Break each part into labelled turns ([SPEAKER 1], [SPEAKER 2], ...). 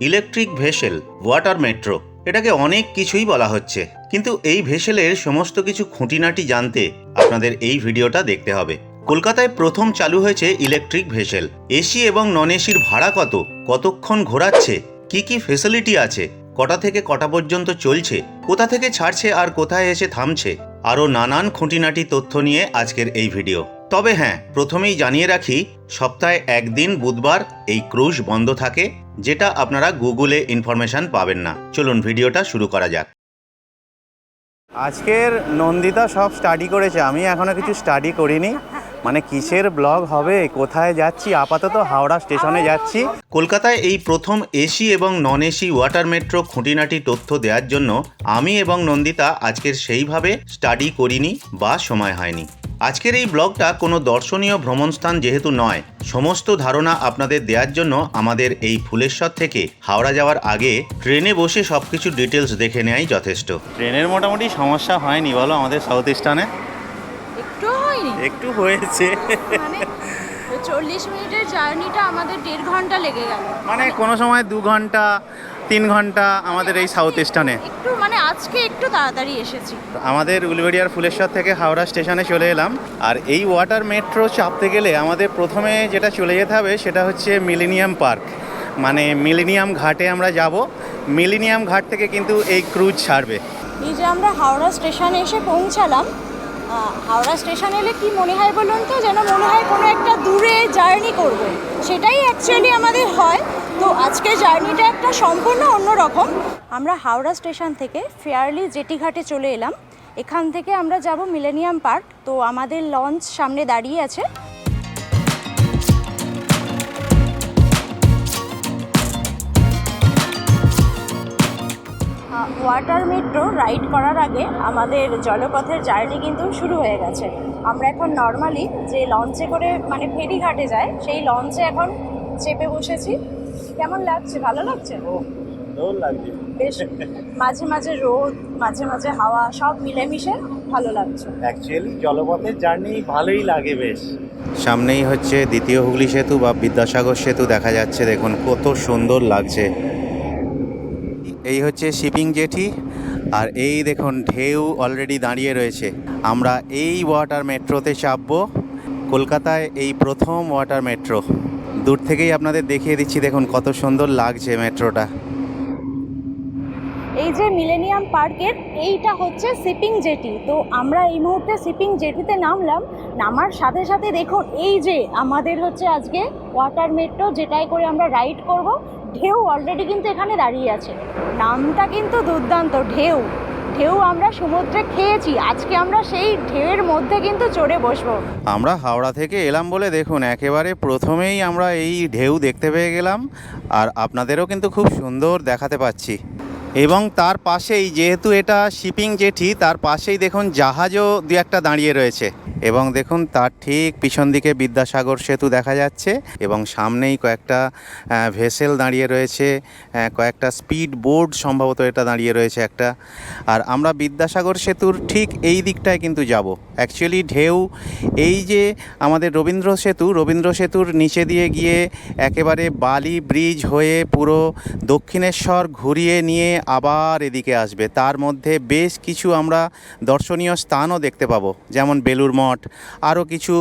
[SPEAKER 1] Electric vessel, water metro, এটাকে অনেক কিছুই বলা হচ্ছে। কিন্তু এই ভেসেলের সমস্ত কিছু খুঁটিনাটি জানতে আপনাদের এই ভিডিওটা দেখতে হবে। কলকাতায় প্রথম চালু হয়েছে ইলেকট্রিক ভেসেল। এসি এবং নন এসির ভাড়া কত? কতক্ষণ ঘোরাচ্ছে? কি কি ফেসিলিটি আছে? কটা থেকে কটা পর্যন্ত চলছে? কোথা থেকে ছাড়ছে আর কোথায় এসে থামছে? আরও নানান খুঁটিনাটি তথ্য নিয়ে আজকের এই ভিডিও। তবে হ্যাঁ প্রথমেই জানিয়ে রাখি, সপ্তাহে একদিন বুধবার এই ক্রুজ বন্ধ থাকে। যেটা আপনারা গুগলে ইনফরমেশন পাবেন না। চলুন ভিডিওটা শুরু করা যাক। আজকের নন্দিতা সব স্টাডি করেছে। আমি এখনও কিছু স্টাডি করিনি। মানে কিসের ব্লগ হবে? কোথায় যাচ্ছি? আপাতত হাওড়া স্টেশনে যাচ্ছি। কলকাতায় এই প্রথম এসি এবং নন এসি ওয়াটার মেট্রো খুঁটিনাটি তথ্য দেওয়ার জন্য আমি এবং নন্দিতা আজকের সেইভাবে স্টাডি করিনি বা সময় হয়নি। আজকের এই ব্লগটা কোনো দর্শনীয় ভ্রমণস্থান যেহেতু নয় সমস্ত ধারণা আপনাদের দেওয়ার জন্য আমাদের এই ফুলেশ্বর থেকে হাওড়া যাওয়ার আগে ট্রেনে বসে সব কিছু ডিটেলস দেখে নেওয়াই যথেষ্ট। ট্রেনের মোটামুটি সমস্যা হয়নি বলো আমাদের সাউথ ইস্টার্নে
[SPEAKER 2] একটু হয়নি?
[SPEAKER 1] একটু হয়েছে।
[SPEAKER 2] মানে চল্লিশ মিনিটের জার্নিটা আমাদের দেড় ঘণ্টা লেগে গেল।
[SPEAKER 1] মানে কোনো সময় দু ঘণ্টা তিন ঘণ্টা আমাদের এই সাউথ ইস্টার্নে
[SPEAKER 2] একটু মানে আজকে একটু তাড়াতাড়ি এসেছি।
[SPEAKER 1] আমাদের উলবেড়িয়ার ফুলেশ্বর থেকে হাওড়া স্টেশনে চলে এলাম। আর এই ওয়াটার মেট্রো চাপতে গেলে আমাদের প্রথমে যেটা চলে যেতে হবে সেটা হচ্ছে মিলেনিয়াম পার্ক মানে মিলেনিয়াম ঘাটে আমরা যাব। মিলেনিয়াম ঘাট থেকে কিন্তু এই ক্রুজ ছাড়বে।
[SPEAKER 2] এই যে আমরা হাওড়া স্টেশনে এসে পৌঁছালাম হাওড়া স্টেশন এলে কি মনে হয় বলুন তো? যেন মনে হয় কোনো একটা দূরে জার্নি করব। সেটাই অ্যাকচুয়ালি আমাদের হয়। তো আজকে জার্নিটা একটা সম্পূর্ণ অন্যরকম আমরা হাওড়া স্টেশন থেকে ফেয়ারলি জেটি ঘাটে চলে এলাম। এখান থেকে আমরা যাব মিলেনিয়াম পার্ক। তো আমাদের লঞ্চ সামনে দাঁড়িয়ে আছে। ওয়াটার মেট্রো রাইড করার আগে আমাদের জলপথের জার্নি কিন্তু শুরু হয়ে গেছে। আমরা এখন নর্মালি যে লঞ্চে করে মানে ফেরিঘাটে যায়, সেই লঞ্চে এখন চেপে বসেছি। কেমন লাগছে? ভালো লাগছে? বেশ মাঝে মাঝে রোদ মাঝে মাঝে হাওয়া সব মিলেমিশে ভালো লাগছে।
[SPEAKER 1] অ্যাকচুয়ালি জলপথের জার্নি ভালোই লাগে বেশ। সামনেই হচ্ছে দ্বিতীয় হুগলি সেতু বা বিদ্যাসাগর সেতু দেখা যাচ্ছে। দেখুন কত সুন্দর লাগছে। এই হচ্ছে শিপিং জেটি আর এই দেখুন ঢেউ অলরেডি দাঁড়িয়ে রয়েছে। আমরা এই ওয়াটার মেট্রোতে চাপবো। কলকাতায় এই প্রথম ওয়াটার মেট্রো দূর থেকেই আপনাদের দেখিয়ে দিচ্ছি, দেখুন কত সুন্দর লাগছে মেট্রোটা।
[SPEAKER 2] এই যে মিলেনিয়াম পার্কের এইটা হচ্ছে শিপিং জেটি তো আমরা এই মুহূর্তে শিপিং জেটিতে নামলাম, নামার সাথে সাথে দেখুন, এই যে আমাদের হচ্ছে আজকে ওয়াটার মেট্রো যেটাই করে আমরা রাইড করব, ঢেউ অলরেডি কিন্তু এখানে দাঁড়িয়ে আছে। নামটা কিন্তু দুর্দান্ত, ঢেউ। ঢেউ আমরা সমুদ্রে খেয়েছি। আজকে আমরা সেই ঢেউয়ের মধ্যে কিন্তু চড়ে বসব।
[SPEAKER 1] আমরা হাওড়া থেকে এলাম বলে দেখুন, একেবারে প্রথমেই আমরা এই ঢেউ দেখতে পেয়ে গেলাম। আর আপনাদেরও কিন্তু খুব সুন্দর দেখাতে পাচ্ছি। এবং তার পাশেই, যেহেতু এটা শিপিং জেটি, তার পাশেই দেখুন জাহাজও দু একটা দাঁড়িয়ে রয়েছে। এবং দেখুন, তার ঠিক পিছন দিকে বিদ্যাসাগর সেতু দেখা যাচ্ছে এবং সামনেই কয়েকটা ভেসেল দাঁড়িয়ে রয়েছে কয়েকটা স্পিড বোর্ড সম্ভবত এটা দাঁড়িয়ে রয়েছে একটা। আর আমরা বিদ্যাসাগর সেতুর ঠিক এই দিকটায় কিন্তু যাব। অ্যাকচুয়ালি ঢেউ, এই যে আমাদের রবীন্দ্র সেতু, রবীন্দ্র সেতুর নিচে দিয়ে গিয়ে একেবারে বালি ব্রিজ হয়ে পুরো দক্ষিণেশ্বর ঘুরিয়ে নিয়ে আবার এদিকে আসবে। তার মধ্যে বেশ কিছু আমরা দর্শনীয় স্থানও দেখতে পাবো, যেমন বেলুর মঠ, আরও কিছু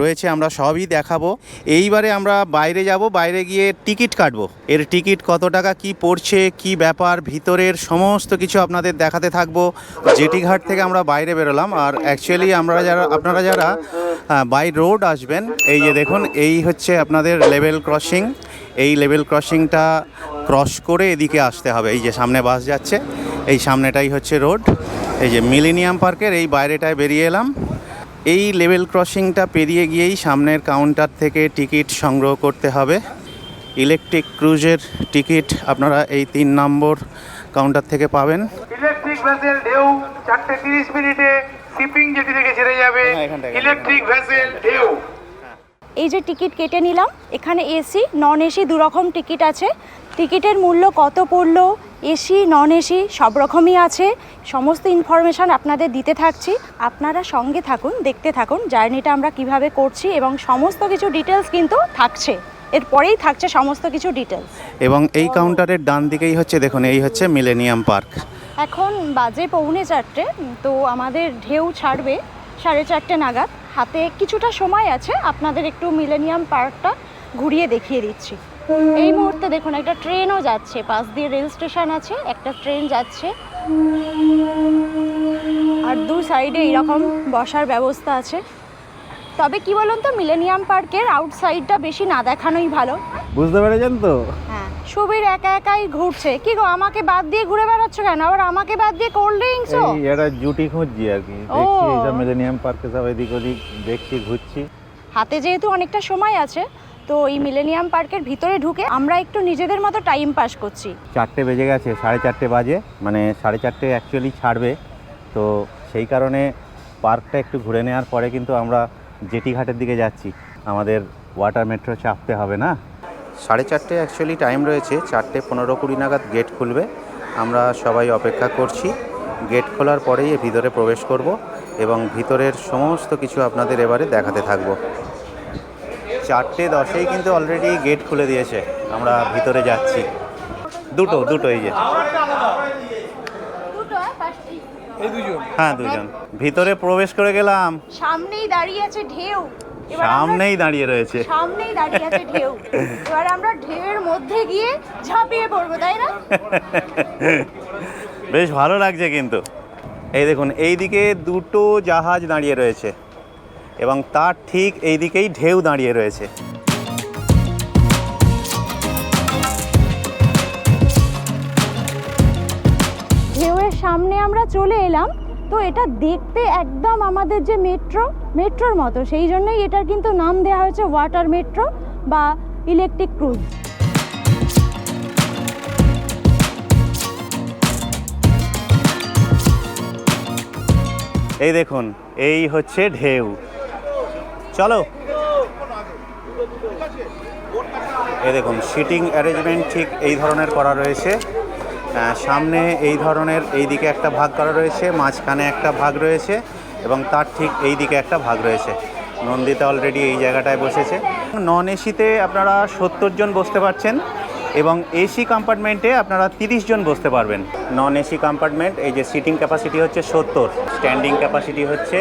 [SPEAKER 1] রয়েছে আমরা সবই দেখাবো। এইবারে আমরা বাইরে যাব, বাইরে গিয়ে টিকিট কাটবো। এর টিকিট কত টাকা, কি পড়ছে, কি ব্যাপার, ভিতরের সমস্ত কিছু আপনাদের দেখাতে থাকব। জেটি ঘাট থেকে আমরা বাইরে বেরোলাম, আর অ্যাকচুয়ালি আমরা যারা, আপনারা যারা বাই রোড আসবেন, এই যে দেখুন, এই হচ্ছে আপনাদের লেভেল ক্রসিং এই লেভেল ক্রসিংটা ক্রস করে এদিকে আসতে হবে। এই যে সামনে বাস যাচ্ছে। এই সামনেটাই হচ্ছে রোড। এই যে মিলেনিয়াম পার্কের এই বাইরেটায় বেরিয়ে এলাম। এই লেভেল ক্রসিংটা পেরিয়ে গিয়েই সামনের কাউন্টার থেকে টিকিট সংগ্রহ করতে হবে। ইলেকট্রিক ক্রুজের টিকিট আপনারা এই তিন নম্বর কাউন্টার থেকে পাবেন।
[SPEAKER 3] ইলেকট্রিক ভেসেল ঢেউ চারটে তিরিশ মিনিটে শিপিং জেটি থেকে ছেড়ে যাবে।
[SPEAKER 1] হ্যাঁ।
[SPEAKER 3] ইলেকট্রিক ভেসেল ঢেউ।
[SPEAKER 2] এই যে টিকিট কেটে নিলাম এখানে এসি নন এসি দু রকম টিকিট আছে। টিকিটের মূল্য কত পড়ল? এসি নন এসি সব রকমই আছে। সমস্ত ইনফরমেশান আপনাদের দিতে থাকছি। আপনারা সঙ্গে থাকুন দেখতে থাকুন জার্নিটা আমরা কীভাবে করছি এবং সমস্ত কিছু ডিটেলস কিন্তু থাকছে। এরপরেই থাকছে সমস্ত কিছু ডিটেলস
[SPEAKER 1] এবং এই কাউন্টারের ডান দিকেই হচ্ছে দেখুন এই হচ্ছে মিলেনিয়াম পার্ক
[SPEAKER 2] এখন বাজে পৌনে চারটে তো আমাদের ঢেউ ছাড়বে সাড়ে চারটে নাগাদ। হাতে কিছুটা সময় আছে আপনাদের একটু মিলেনিয়াম পার্কটা ঘুরিয়ে দেখিয়ে দিচ্ছি। এই মুহূর্তে দেখুন একটা ট্রেনও যাচ্ছে। পাশ দিয়ে রেল স্টেশন আছে একটা ট্রেন যাচ্ছে। আর দু সাইডে এইরকম বসার ব্যবস্থা আছে। তবে কি বলুন তো মিলেনিয়াম পার্কের আউটসাইডটা বেশি না দেখানোই ভালো।
[SPEAKER 1] বুঝতে পেরেছেন তো?
[SPEAKER 2] হ্যাঁ সুবীর একা একাই ঘুরছে। কি গো আমাকে বাদ দিয়ে ঘুরে বেড়াচ্ছ কেন? আবার আমাকে বাদ দিয়ে কোল্ড ড্রিঙ্কসও
[SPEAKER 4] এই একটা জুটি খুঁজছি আর কি। দেখছি মিলেনিয়াম পার্কে সব এদিক ওদিক দেখছি ঘুরছি।
[SPEAKER 2] হাতে যেহেতু অনেকটা সময় আছে তো এই মিলেনিয়াম পার্কের ভিতরে ঢুকে আমরা একটু নিজেদের মতো টাইম পাস করছি।
[SPEAKER 1] চারটে বেজে গেছে সাড়ে চারটে বাজে মানে সাড়ে চারটে অ্যাকচুয়ালি ছাড়বে। তো সেই কারণে পার্কটা একটু ঘুরে নেওয়ার পরে কিন্তু আমরা জেটি ঘাটের দিকে যাচ্ছি। আমাদের ওয়াটার মেট্রো চাপতে হবে না? সাড়ে চারটে অ্যাকচুয়ালি টাইম রয়েছে চারটে পনেরো কুড়ি নাগাদ গেট খুলবে। আমরা সবাই অপেক্ষা করছি। গেট খোলার পরেই ভিতরে প্রবেশ করব এবং ভিতরের সমস্ত কিছু আপনাদের এবারে দেখাতে থাকব। চারটে দশেই কিন্তু অলরেডি গেট খুলে দিয়েছে। আমরা ভিতরে যাচ্ছি। দুটো দুটো এই যে। হ্যাঁ দুজন। ভিতরে প্রবেশ করে গেলাম।
[SPEAKER 2] সামনেই দাঁড়িয়ে আছে ঢেউ।
[SPEAKER 1] সামনেই দাঁড়িয়ে রয়েছে।
[SPEAKER 2] সামনেই দাঁড়িয়ে আছে ঢেউ। এবার আমরা ঢেউয়ের মধ্যে গিয়ে ঝাঁপিয়ে পড়ব তাই না?
[SPEAKER 1] বেশ ভালো লাগছে কিন্তু। এই দেখুন এই দিকে দুটো জাহাজ দাঁড়িয়ে রয়েছে। এবং তার ঠিক এই দিকেই ঢেউ দাঁড়িয়ে রয়েছে।
[SPEAKER 2] ঢেউয়ের সামনে আমরা চলে এলাম। তো এটা দেখতে একদম আমাদের যে মেট্রো মেট্রোর মতো। সেই জন্যই এটার কিন্তু নাম দেওয়া হয়েছে ওয়াটার মেট্রো বা ইলেকট্রিক ক্রুজ
[SPEAKER 1] এই দেখুন এই হচ্ছে ঢেউ। চলো। এই দেখুন সিটিং অ্যারেঞ্জমেন্ট ঠিক এই ধরনের করা রয়েছে। সামনে এই ধরনের এই দিকে একটা ভাগ করা রয়েছে, মাঝখানে একটা ভাগ রয়েছে এবং তার ঠিক এই দিকে একটা ভাগ রয়েছে। নন্দিতা অলরেডি এই জায়গাটায় বসেছে। নন এসিতে আপনারা সত্তর জন বসতে পারছেন। এবং এসি কম্পার্টমেন্টে আপনারা তিরিশ জন বসতে পারবেন। নন এসি কম্পার্টমেন্ট এই যে সিটিং ক্যাপাসিটি হচ্ছে সত্তর। স্ট্যান্ডিং ক্যাপাসিটি হচ্ছে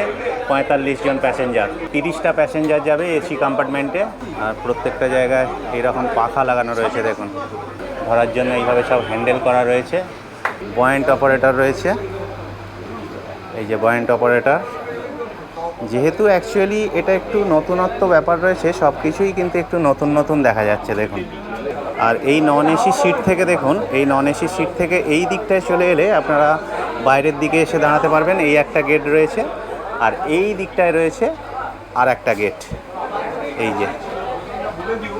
[SPEAKER 1] পঁয়তাল্লিশ জন প্যাসেঞ্জার তিরিশটা প্যাসেঞ্জার যাবে এসি কম্পার্টমেন্টে আর প্রত্যেকটা জায়গায় এইরকম পাখা লাগানো রয়েছে, দেখুন। ধরার জন্য এইভাবে সব হ্যান্ডেল করা রয়েছে। পয়েন্ট অপারেটর রয়েছে। এই যে পয়েন্ট অপারেটর যেহেতু অ্যাকচুয়ালি এটা একটু নতুনত্ব ব্যাপার রয়েছে সব কিছুই কিন্তু একটু নতুন নতুন দেখা যাচ্ছে, দেখুন। আর এই নন এসি সিট থেকে দেখুন, এই নন এসি সিট থেকে এই দিকটায় চলে এলে আপনারা বাইরের দিকে এসে দাঁড়াতে পারবেন, এই একটা গেট রয়েছে। আর এই দিকটায় রয়েছে আর একটা গেট। এই যে,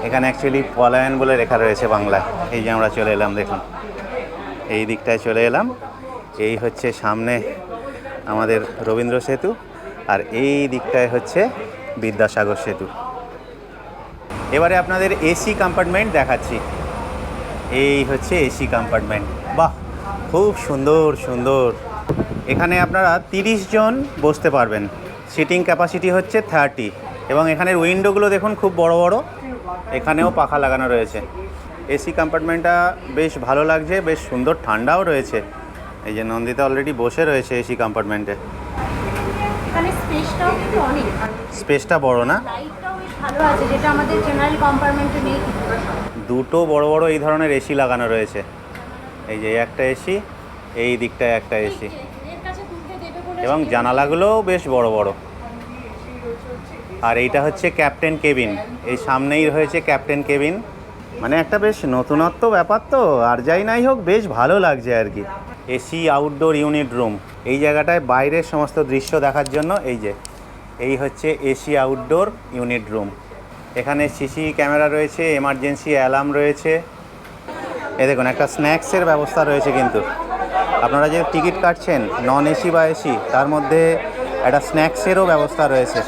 [SPEAKER 1] এখানে অ্যাকচুয়ালি পলায়ন বলে লেখা রয়েছে বাংলায়। এই যে আমরা চলে এলাম, দেখুন। এই দিকটায় চলে এলাম। এই হচ্ছে সামনে আমাদের রবীন্দ্র সেতু, আর এই দিকটায় হচ্ছে বিদ্যাসাগর সেতু। এবারে আপনাদের এসি কম্পার্টমেন্ট দেখাচ্ছি। এই হচ্ছে এসি কম্পার্টমেন্ট। বাহ খুব সুন্দর সুন্দর। এখানে আপনারা তিরিশ জন বসতে পারবেন। সিটিং ক্যাপাসিটি হচ্ছে থার্টি। এবং এখানের উইন্ডোগুলো দেখুন খুব বড় বড়। এখানেও পাখা লাগানো রয়েছে। এসি কম্পার্টমেন্টটা বেশ ভালো লাগছে বেশ সুন্দর ঠান্ডাও রয়েছে। এই যে নন্দিতা অলরেডি বসে রয়েছে এসি কম্পার্টমেন্টে। স্পেসটা বড় না?
[SPEAKER 2] ভালো আছে যেটা আমাদের জেনারেল কম্পার্টমেন্টে নেই।
[SPEAKER 1] দুটো বড় বড় এই ধরনের এসি লাগানো রয়েছে। এই যে একটা এসি এই দিকটায় একটা এসি এবং জানালাগুলোও বেশ বড় বড়। আর এইটা হচ্ছে ক্যাপ্টেন কেবিন এই সামনেই রয়েছে ক্যাপ্টেন কেবিন মানে একটা বেশ নতুনত্ব ব্যাপার তো। আর যাই নাই হোক বেশ ভালো লাগছে আর কি। এসি আউটডোর ইউনিট রুম এই জায়গাটায় বাইরের সমস্ত দৃশ্য দেখার জন্য এই যে এই হচ্ছে এসি আউটডোর ইউনিট রুম এখানে সিসি ক্যামেরা রয়েছে এমার্জেন্সি অ্যালার্ম রয়েছে। এ দেখুন, একটা স্ন্যাক্সের ব্যবস্থা রয়েছে কিন্তু। আপনারা যে টিকিট কাটছেন নন এসি বা এসি তার মধ্যে একটা স্ন্যাক্সেরও ব্যবস্থা রয়েছে।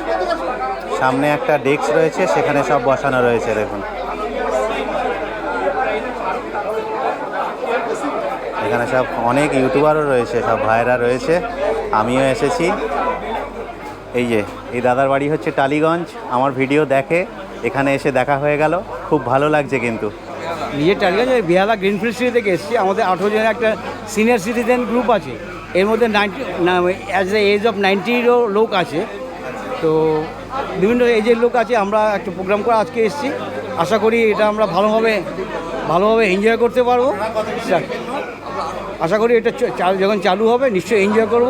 [SPEAKER 1] সামনে একটা ডেস্ক রয়েছে, সেখানে সব বসানো রয়েছে, দেখুন। এখানে সব অনেক ইউটিউবারও রয়েছে, সব ভাইরা রয়েছে। আমিও এসেছি। এই যে এই দাদার বাড়ি হচ্ছে টালিগঞ্জ আমার ভিডিও দেখে এখানে এসে দেখা হয়ে গেল খুব ভালো লাগছে কিন্তু।
[SPEAKER 5] নিজের আছে বিহালা গ্রিনফিল্ড সিটি থেকে এসেছি আমাদের আঠেরো জনের একটা সিনিয়র সিটিজেন গ্রুপ আছে এর মধ্যে ninety as a age of নাইনটিরও লোক আছে। তো বিভিন্ন এজের লোক আছে আমরা একটা প্রোগ্রাম করে আজকে এসেছি আশা করি এটা আমরা ভালোভাবে ভালোভাবে এনজয় করতে পারব। আশা করি এটা যখন চালু হবে নিশ্চয়ই এনজয় করব।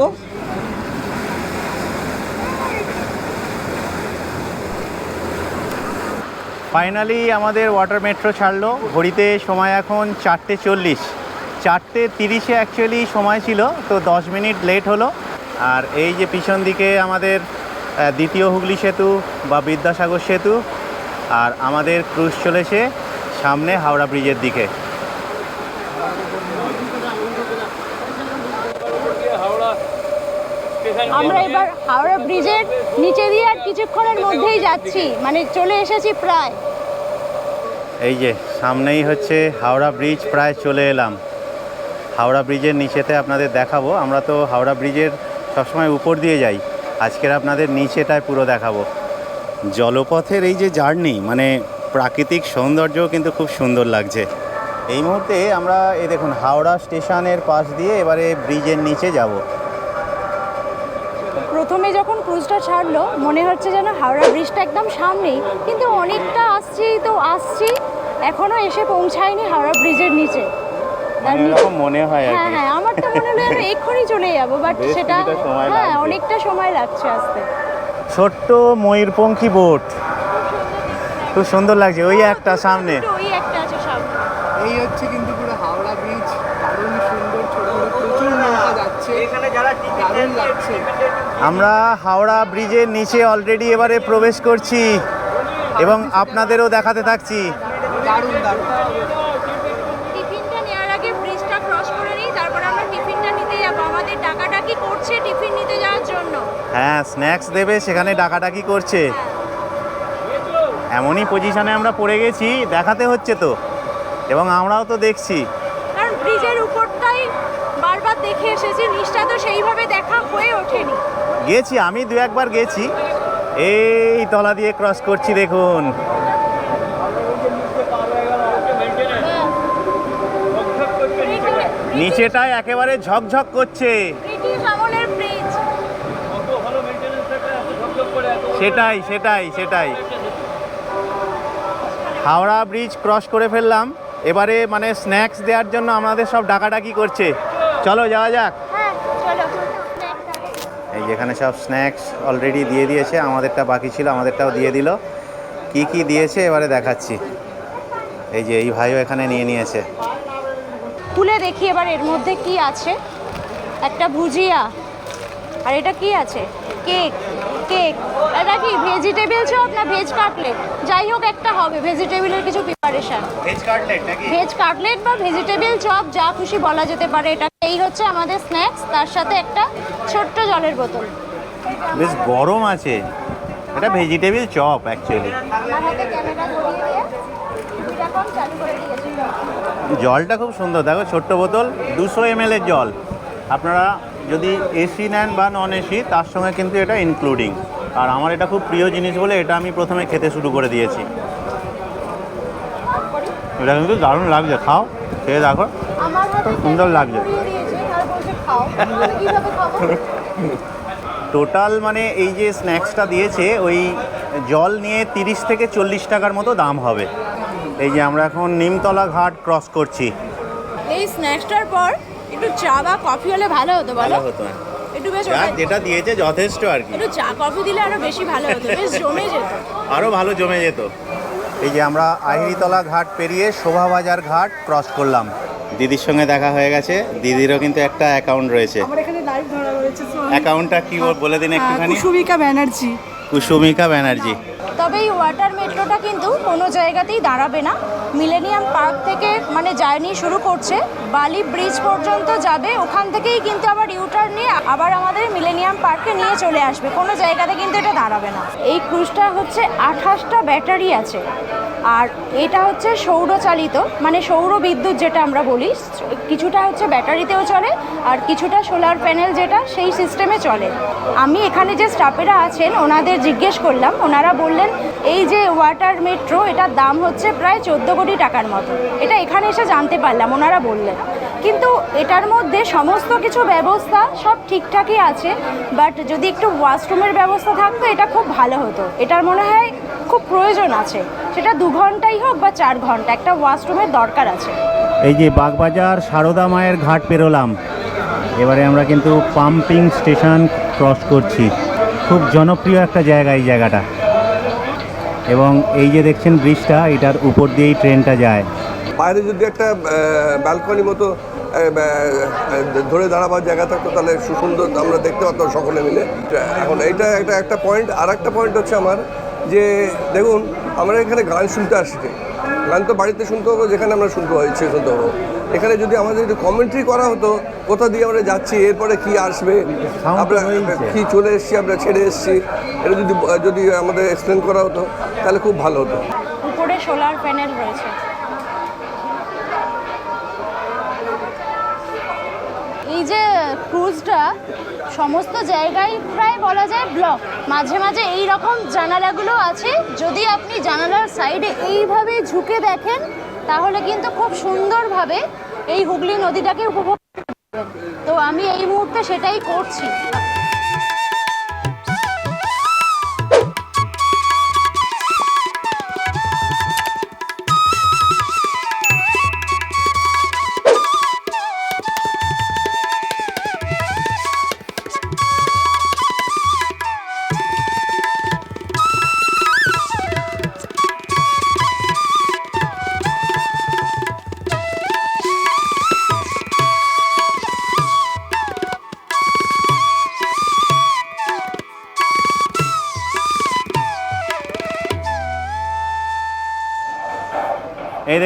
[SPEAKER 1] ফাইনালি আমাদের ওয়াটার মেট্রো ছাড়লো। ঘড়িতে সময় এখন চারটে চল্লিশ। চারটে তিরিশে অ্যাকচুয়ালি সময় ছিল, তো দশ মিনিট লেট হলো। আর এই যে পিছন দিকে আমাদের দ্বিতীয় হুগলি সেতু বা বিদ্যাসাগর সেতু, আর আমাদের ক্রুজ চলেছে সামনে হাওড়া ব্রিজের দিকে।
[SPEAKER 2] আমরা এবার হাওড়া ব্রিজের নিচে দিয়ে আর কিছুক্ষণের মধ্যেই যাচ্ছি। মানে চলে এসেছি প্রায়।
[SPEAKER 1] এই যে সামনেই হচ্ছে হাওড়া ব্রিজ প্রায় চলে এলাম। হাওড়া ব্রিজের নিচেতে আপনাদের দেখাবো। আমরা তো হাওড়া ব্রিজের সবসময় উপর দিয়ে যাই। আজকের আপনাদের নিচেটায় পুরো দেখাবো। জলপথের এই যে জার্নি মানে প্রাকৃতিক সৌন্দর্যও কিন্তু খুব সুন্দর লাগছে। এই মুহূর্তে আমরা এই দেখুন হাওড়া স্টেশনের পাশ দিয়ে এবারে ব্রিজের নিচে যাব।
[SPEAKER 2] প্রথমে যখন ক্রুজটা ছাড়লো মনে হচ্ছে যেন হাওড়া ব্রিজটা একদম সামনেই কিন্তু অনেকটা আসছি তো আসছি এখনও এসে পৌঁছায়নি হাওড়া ব্রিজের নিচে।
[SPEAKER 1] এরকম মনে হয়
[SPEAKER 2] হ্যাঁ হ্যাঁ আমার তো মনে হলো আমি এক্ষুনি চলে যাব বাট সেটা হ্যাঁ অনেকটা সময় লাগছে আসতে।
[SPEAKER 1] ছোট্ট ময়ূরপঙ্খী বোট। খুব সুন্দর লাগছে ওই একটা সামনে
[SPEAKER 6] এই হচ্ছে কিন্তু পুরো হাওড়া ব্রিজ দারুণ সুন্দর ছোট ছোট প্রচুর নৌকা যাচ্ছে দারুণ লাগছে
[SPEAKER 1] আমরা হাওড়া ব্রিজের নিচে অলরেডি এবারে প্রবেশ করছি এবং আপনাদেরও দেখাতে থাকছি। হ্যাঁ স্ন্যাক্স দেবে সেখানে ডাকাডাকি করছে। এমনই পজিশনে আমরা পড়ে গেছি দেখাতে হচ্ছে তো। এবং আমরাও তো দেখছি।
[SPEAKER 2] কারণ ব্রিজের উপরটাই বারবার দেখে এসেছি নিচটা তো সেইভাবে দেখা হয়ে ওঠেনি।
[SPEAKER 1] গেছি, আমি দু একবার গেছি। এই তলা দিয়ে ক্রস করছি, দেখুন। নিচেটায় একেবারে ঝকঝক করছে। সেটাই সেটাই সেটাই। হাওড়া ব্রিজ ক্রস করে ফেললাম। এবারে মানে স্ন্যাক্স দেওয়ার জন্য আমাদের সব ডাকাডাকি করছে। চলো, যাওয়া যাক। যেখানে সব স্ন্যাক্স অলরেডি দিয়ে দিয়েছে আমাদেরটা বাকি ছিল আমাদেরটাও দিয়ে দিল। কি কি দিয়েছে এবারে দেখাচ্ছি। এই যে এই ভাইও এখানে নিয়ে নিয়েছে।
[SPEAKER 2] তুলে দেখি এবার এর মধ্যে কি আছে। একটা ভুজিয়া। আর এটা কি আছে? কেক। কেক। এটা কি ভেজিটেবল চপ না ভেজ কাটলেট যাই হোক একটা হবে। ভেজিটেবলের কিছু প্রিপারেশন
[SPEAKER 1] ভেজ কাটলেট নাকি?
[SPEAKER 2] ভেজ কাটলেট বা ভেজিটেবল চপ যা খুশি বলা যেতে পারে এটা হচ্ছে আমাদের স্ন্যাক্স তার সাথে একটা ছোট্ট জলের বোতল।
[SPEAKER 1] বেশ গরম আছে। এটা ভেজিটেবল চপ অ্যাকচুয়ালি জলটা খুব সুন্দর। দেখো ছোট্ট বোতল দুশো এম এর জল। আপনারা যদি এসি নেন বা নন এসি তার সঙ্গে কিন্তু এটা ইনক্লুডিং আর আমার এটা খুব প্রিয় জিনিস বলে এটা আমি প্রথমে খেতে শুরু করে দিয়েছি। এটা কিন্তু দারুণ লাগছে। খাও খেয়ে দেখো।
[SPEAKER 2] হাতে
[SPEAKER 1] সুন্দর লাগছে।
[SPEAKER 2] ধরিয়ে দিয়েছে আর বলছে খাও কীভাবে খাব?
[SPEAKER 1] টোটাল মানে এই যে স্ন্যাক্সটা দিয়েছে ওই জল নিয়ে তিরিশ থেকে চল্লিশ টাকার মতো দাম হবে। এই যে আমরা এখন নিমতলা ঘাট ক্রস করছি।
[SPEAKER 2] এই স্ন্যাক্সটার পর একটু চা বা কফি হলে ভালো হতো বলো?
[SPEAKER 1] হতো
[SPEAKER 2] একটু বেশ
[SPEAKER 1] যেটা দিয়েছে যথেষ্ট আর কি।
[SPEAKER 2] একটু চা কফি দিলে আরও বেশি ভালো হতো বেশ জমে যেত।
[SPEAKER 1] আরও ভালো জমে যেত। এই যে আমরা আহিরিতলা ঘাট পেরিয়ে শোভাবাজার ঘাট ক্রস করলাম। দিদির সঙ্গে দেখা হয়ে গেছে। দিদিরও কিন্তু একটা অ্যাকাউন্ট রয়েছে।
[SPEAKER 7] আমার এখানে লাইভ ধরা রয়েছে so আমি-
[SPEAKER 1] অ্যাকাউন্টটা কি বল- বলে দিন
[SPEAKER 7] হ্যাঁ,
[SPEAKER 1] একটুখানি?
[SPEAKER 7] কুসুমিকা ব্যানার্জি।
[SPEAKER 1] কুসুমিকা ব্যানার্জি।
[SPEAKER 2] তবে এই ওয়াটার মেট্রোটা কিন্তু কোনো জায়গাতেই দাঁড়াবে না। মিলেনিয়াম পার্ক থেকে মানে জার্নি শুরু করছে। বালি ব্রিজ পর্যন্ত যাবে। ওখান থেকেই কিন্তু আবার ইউটার্ন নিয়ে আবার আমাদের মিলেনিয়াম পার্কে নিয়ে চলে আসবে। কোনো জায়গাতে কিন্তু এটা দাঁড়াবে না। এই ক্রুজটা হচ্ছে আঠাশটা ব্যাটারি আছে। আর এটা হচ্ছে সৌরচালিত মানে সৌর বিদ্যুৎ যেটা আমরা বলি। কিছুটা হচ্ছে ব্যাটারিতেও চলে, আর কিছুটা সোলার প্যানেল যেটা, সেই সিস্টেমে চলে। আমি এখানে যে স্টাফেরা আছেন, ওনাদের জিজ্ঞেস করলাম। ওনারা বললেন, এই যে ওয়াটার মেট্রো, এটার দাম হচ্ছে প্রায় চোদ্দ কোটি টাকার মতো। এটা এখানে এসে জানতে পারলাম, ওনারা বললেন। কিন্তু এটার মধ্যে সমস্ত কিছু ব্যবস্থা সব ঠিকঠাকই আছে, বাট যদি একটু ওয়াশরুমের ব্যবস্থা থাকতো, এটা খুব ভালো হতো। এটার মনে হয় খুব প্রয়োজন আছে। সেটা দু ঘন্টাই হোক বা চার ঘণ্টা, একটা ওয়াশরুমের দরকার আছে।
[SPEAKER 1] এই যে বাগবাজার সারদা মায়ের ঘাট পেরোলাম, এবারে আমরা কিন্তু পাম্পিং স্টেশন ক্রস করছি। খুব জনপ্রিয় একটা জায়গা এই জায়গাটা। এবং এই যে দেখছেন ব্রিজটা এটার উপর দিয়েই ট্রেনটা যায়।
[SPEAKER 8] বাইরে যদি একটা ব্যালকনি মতো ধরে দাঁড়াবার জায়গা থাকতো তাহলে সুসুন্দর আমরা দেখতে পারতাম সকলে মিলে। এখন এইটা একটা একটা পয়েন্ট আর একটা পয়েন্ট হচ্ছে আমার যে দেখুন আমরা এখানে গান শুনতে আসছি গান তো বাড়িতে শুনতে হব যেখানে আমরা শুনতে ইচ্ছে শুনতে হব এখানে যদি আমাদের একটু কমেন্ট্রি করা হতো কোথা দিয়ে আমরা যাচ্ছি এরপরে কি আসবে আমরা কি চলে এসেছি আমরা ছেড়ে এসেছি এটা যদি যদি আমাদের এক্সপ্লেন করা হতো। তাহলে খুব ভালো হতো।
[SPEAKER 2] উপরে সোলার প্যানেল রয়েছে। এই যে ক্রুজটা, সমস্ত জায়গায় প্রায় বলা যায় ব্লক। মাঝে মাঝে এই রকম জানালাগুলো আছে। যদি আপনি জানালার সাইডে এইভাবে ঝুঁকে দেখেন, তাহলে কিন্তু খুব সুন্দরভাবে এই হুগলি নদীটাকে উপভোগ। তো আমি এই মুহূর্তে সেটাই করছি।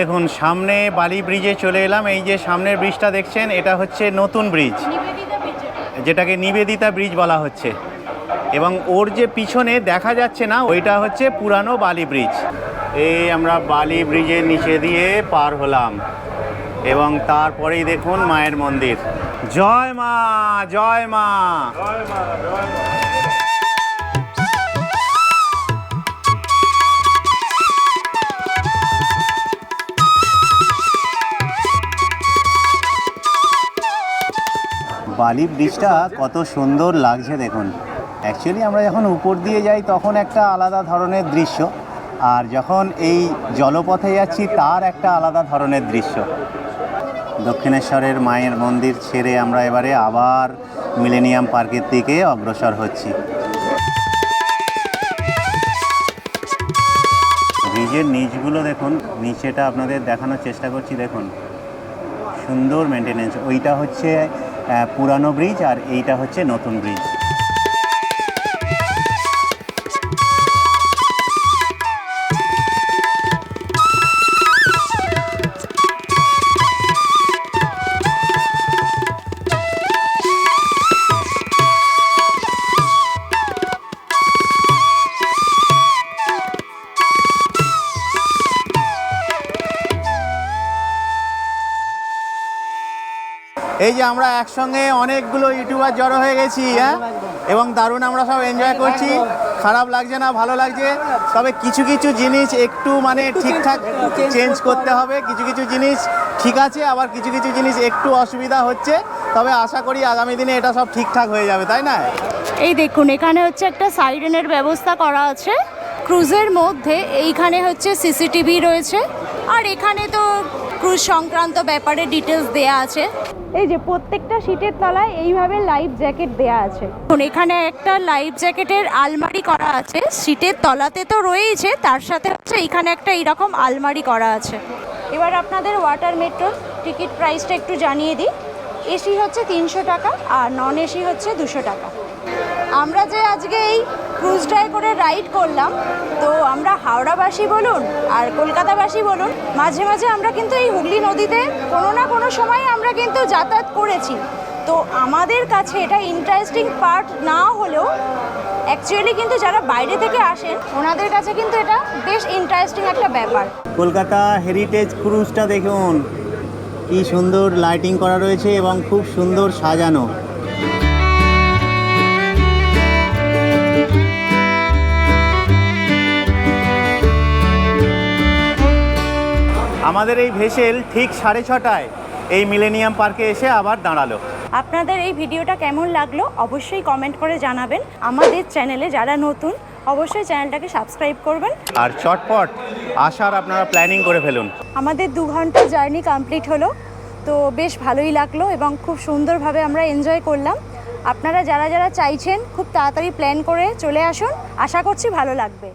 [SPEAKER 1] দেখুন সামনে বালি ব্রিজে চলে এলাম। এই যে সামনের ব্রিজটা দেখছেন এটা হচ্ছে নতুন ব্রিজ যেটাকে নিবেদিতা ব্রিজ বলা হচ্ছে। এবং ওর যে পিছনে দেখা যাচ্ছে না ওইটা হচ্ছে পুরানো বালি ব্রিজ এই আমরা বালি ব্রিজের নিচে দিয়ে পার হলাম। এবং তারপরেই দেখুন মায়ের মন্দির। জয় মা জয় মা। বালি ব্রিজটা কত সুন্দর লাগছে দেখুন। অ্যাকচুয়ালি আমরা যখন উপর দিয়ে যাই তখন একটা আলাদা ধরনের দৃশ্য, আর যখন এই জলপথে যাচ্ছি তার একটা আলাদা ধরনের দৃশ্য। দক্ষিণেশ্বরের মায়ের মন্দির ছেড়ে আমরা এবারে আবার মিলেনিয়াম পার্কের দিকে অগ্রসর হচ্ছি। ব্রিজের নিচগুলো দেখুন, নিচেটা আপনাদের দেখানোর চেষ্টা করছি, দেখুন। সুন্দর মেনটেনেন্স ওইটা হচ্ছে পুরানো ব্রিজ আর এইটা হচ্ছে নতুন ব্রিজ এই যে আমরা একসঙ্গে অনেকগুলো ইউটিউবার জড়ো হয়ে গেছি হ্যাঁ? এবং দারুণ আমরা সব এনজয় করছি। খারাপ লাগছে না, ভালো লাগছে। তবে কিছু কিছু জিনিস একটু মানে ঠিকঠাক চেঞ্জ করতে হবে। কিছু কিছু জিনিস ঠিক আছে, আবার কিছু কিছু জিনিস একটু অসুবিধা হচ্ছে। তবে আশা করি আগামী দিনে এটা সব ঠিকঠাক হয়ে যাবে, তাই না?
[SPEAKER 2] এই দেখুন, এখানে হচ্ছে একটা সাইরেনের ব্যবস্থা করা আছে। ক্রুজের মধ্যে, এইখানে হচ্ছে সিসিটিভি রয়েছে। আর এখানে তো ক্রুজ সংক্রান্ত ব্যাপারে ডিটেলস দেয়া আছে। এই যে প্রত্যেকটা সিটের তলায় এইভাবে লাইফ জ্যাকেট দেয়া আছে। এখানে একটা লাইফ জ্যাকেটের আলমারি করা আছে। সিটের তলাতে তো রয়েইছে তার সাথে হচ্ছে এখানে একটা এইরকম আলমারি করা আছে। এবার আপনাদের ওয়াটার মেট্রোর টিকিট প্রাইসটা একটু জানিয়ে দিই। এসি হচ্ছে তিনশো টাকা আর নন এসি হচ্ছে দুশো টাকা। আমরা যে আজকে এই ক্রুজটায় করে রাইড করলাম। তো আমরা হাওড়াবাসী বলুন আর কলকাতাবাসী বলুন, মাঝে মাঝে আমরা কিন্তু এই হুগলি নদীতে কোনো না কোনো সময় আমরা কিন্তু যাতায়াত করেছি। তো আমাদের কাছে এটা ইন্টারেস্টিং পার্ট না হলেও অ্যাকচুয়ালি কিন্তু যারা বাইরে থেকে আসেন, ওনাদের কাছে কিন্তু এটা বেশ ইন্টারেস্টিং একটা ব্যাপার।
[SPEAKER 1] কলকাতা হেরিটেজ ক্রুজটা দেখুন, কি সুন্দর লাইটিং করা রয়েছে এবং খুব সুন্দর সাজানো। আমাদের এই ভেসেল ঠিক সাড়ে ছটায় এই মিলেনিয়াম পার্কে এসে আবার দাঁড়াল।
[SPEAKER 2] আপনাদের এই ভিডিওটা কেমন লাগল অবশ্যই কমেন্ট করে জানাবেন। আমাদের চ্যানেলে যারা নতুন অবশ্যই চ্যানেলটাকে সাবস্ক্রাইব করবেন।
[SPEAKER 1] আর চটপট আসার আপনারা প্ল্যানিং করে ফেলুন।
[SPEAKER 2] আমাদের দু ঘণ্টা জার্নি কমপ্লিট হলো। তো বেশ ভালোই লাগল এবং খুব সুন্দরভাবে আমরা এনজয় করলাম। আপনারা যারা যারা চাইছেন খুব তাড়াতাড়ি প্ল্যান করে চলে আসুন। আশা করছি ভালো লাগবে।